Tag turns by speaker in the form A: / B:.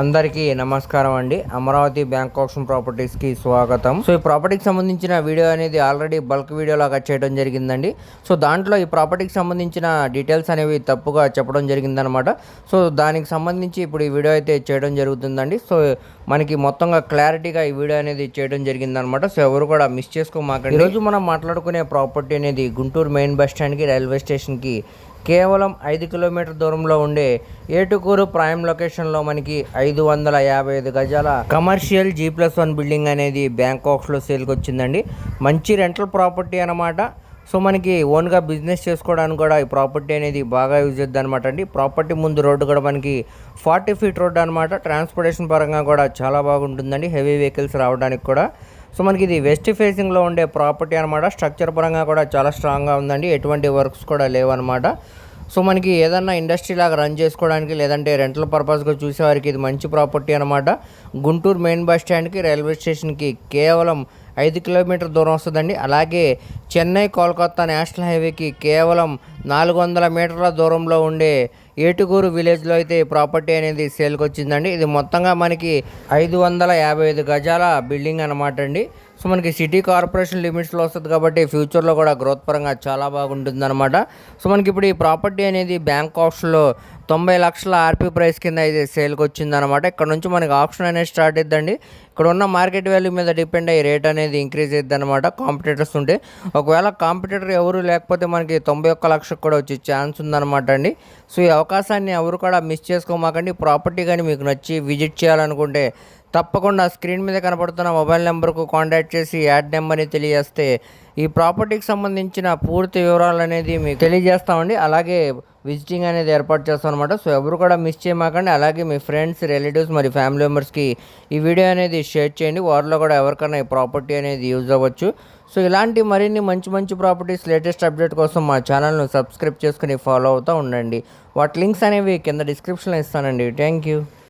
A: అందరికీ నమస్కారం అండి. అమరావతి బ్యాంక్ ఆప్షన్ ప్రాపర్టీస్కి స్వాగతం. సో ఈ ప్రాపర్టీకి సంబంధించిన వీడియో అనేది ఆల్రెడీ బల్క్ వీడియో లాగా చేయడం జరిగిందండి. సో దాంట్లో ఈ ప్రాపర్టీకి సంబంధించిన డీటెయిల్స్ అనేవి తప్పుగా చెప్పడం జరిగిందనమాట. సో దానికి సంబంధించి ఇప్పుడు ఈ వీడియో అయితే చేయడం జరుగుతుందండి. సో మనకి మొత్తంగా క్లారిటీగా ఈ వీడియో అనేది చేయడం జరిగిందనమాట. సో ఎవరు కూడా మిస్ చేసుకోమాకండి. ఈరోజు మనం మాట్లాడుకునే ప్రాపర్టీ అనేది గుంటూరు మెయిన్ బస్ స్టాండ్కి రైల్వే స్టేషన్కి కేవలం ఐదు కిలోమీటర్ దూరంలో ఉండే ఏటుకూరు ప్రైమ్ లొకేషన్లో మనకి ఐదు వందల యాభై ఐదు గజాల commercial G plus one building అనేది బ్యాంకాక్స్లో సేల్కి వచ్చిందండి. మంచి రెంటల్ ప్రాపర్టీ అనమాట సో మనకి ఓన్గా బిజినెస్ చేసుకోవడానికి కూడా ఈ ప్రాపర్టీ అనేది బాగా యూజ్ చేద్ది అనమాట అండి. ప్రాపర్టీ ముందు రోడ్డు కూడా మనకి ఫార్టీ ఫీట్ రోడ్డు అనమాట ట్రాన్స్పోర్టేషన్ పరంగా కూడా చాలా బాగుంటుందండి. హెవీ వెహికల్స్ రావడానికి కూడా. సో మనకి ఇది వెస్ట్ ఫేసింగ్లో ఉండే ప్రాపర్టీ అనమాట స్ట్రక్చర్ పరంగా కూడా చాలా స్ట్రాంగ్గా ఉందండి. ఎటువంటి వర్క్స్ కూడా లేవన్నమాట. సో మనకి ఏదన్నా ఇండస్ట్రీ లాగా రన్ చేసుకోవడానికి లేదంటే రెంటల్ పర్పస్గా చూసేవారికి ఇది మంచి ప్రాపర్టీ అనమాట గుంటూరు మెయిన్ బస్ స్టాండ్కి రైల్వే స్టేషన్కి కేవలం ఐదు కిలోమీటర్ దూరం వస్తుందండి. అలాగే చెన్నై కోల్కతా నేషనల్ హైవేకి కేవలం నాలుగు వందల మీటర్ల దూరంలో ఉండే ఏటుగూరు విలేజ్లో అయితే ఈ ప్రాపర్టీ అనేది సేల్కి వచ్చిందండి ఇది మొత్తంగా మనకి ఐదు వందల యాభై ఐదు గజాల బిల్డింగ్ అనమాట అండి. సో మనకి సిటీ కార్పొరేషన్ లిమిట్స్లో వస్తుంది కాబట్టి ఫ్యూచర్లో కూడా గ్రోత్ పరంగా చాలా బాగుంటుంది అనమాట సో మనకి ఇప్పుడు ఈ ప్రాపర్టీ అనేది బ్యాంక్ ఆప్షన్లో తొంభై లక్షల ఆర్పీ ప్రైస్ కింద అయితే సేల్కి వచ్చింది అనమాట ఇక్కడ నుంచి మనకి ఆప్షన్ అనేది స్టార్ట్ అవుతుందండి ఇక్కడ ఉన్న మార్కెట్ వాల్యూ మీద డిపెండ్ అయ్యి రేట్ అనేది ఇంక్రీజ్ అయ్యింది అనమాట కాంపిటేటర్స్ ఉంటే ఒకవేళ కాంపిటేటర్ ఎవరు లేకపోతే మనకి తొంభై ఒక్క లక్షకు కూడా వచ్చే ఛాన్స్ ఉందన్నమాట అండి. సో ఈ అవకాశాన్ని ఎవరు కూడా మిస్ చేసుకోమాకండి. ప్రాపర్టీ కానీ మీకు నచ్చి విజిట్ చేయాలనుకుంటే తప్పకుండా స్క్రీన్ మీద కనపడుతున్న మొబైల్ నెంబర్కు కాంటాక్ట్ చేసి యాడ్ నెంబర్ని తెలియజేస్తే ఈ ప్రాపర్టీకి సంబంధించిన పూర్తి వివరాలు అనేది మీకు తెలియజేస్తామండి. అలాగే విజిటింగ్ అనేది ఏర్పాటు చేస్తాం అనమాట సో ఎవరు కూడా మిస్ చేయమాకండి. అలాగే మీ ఫ్రెండ్స్ రిలేటివ్స్ మరి ఫ్యామిలీ మెంబర్స్కి ఈ వీడియో అనేది షేర్ చేయండి. వారిలో కూడా ఎవరికైనా ఈ ప్రాపర్టీ అనేది యూజ్ అవ్వచ్చు. సో ఇలాంటి మరిన్ని మంచి మంచి ప్రాపర్టీస్ లేటెస్ట్ అప్డేట్ కోసం మా ఛానల్ను సబ్స్క్రైబ్ చేసుకుని ఫాలో అవుతూ ఉండండి. వాటి లింక్స్ అనేవి కింద డిస్క్రిప్షన్లో ఇస్తానండి. Thank you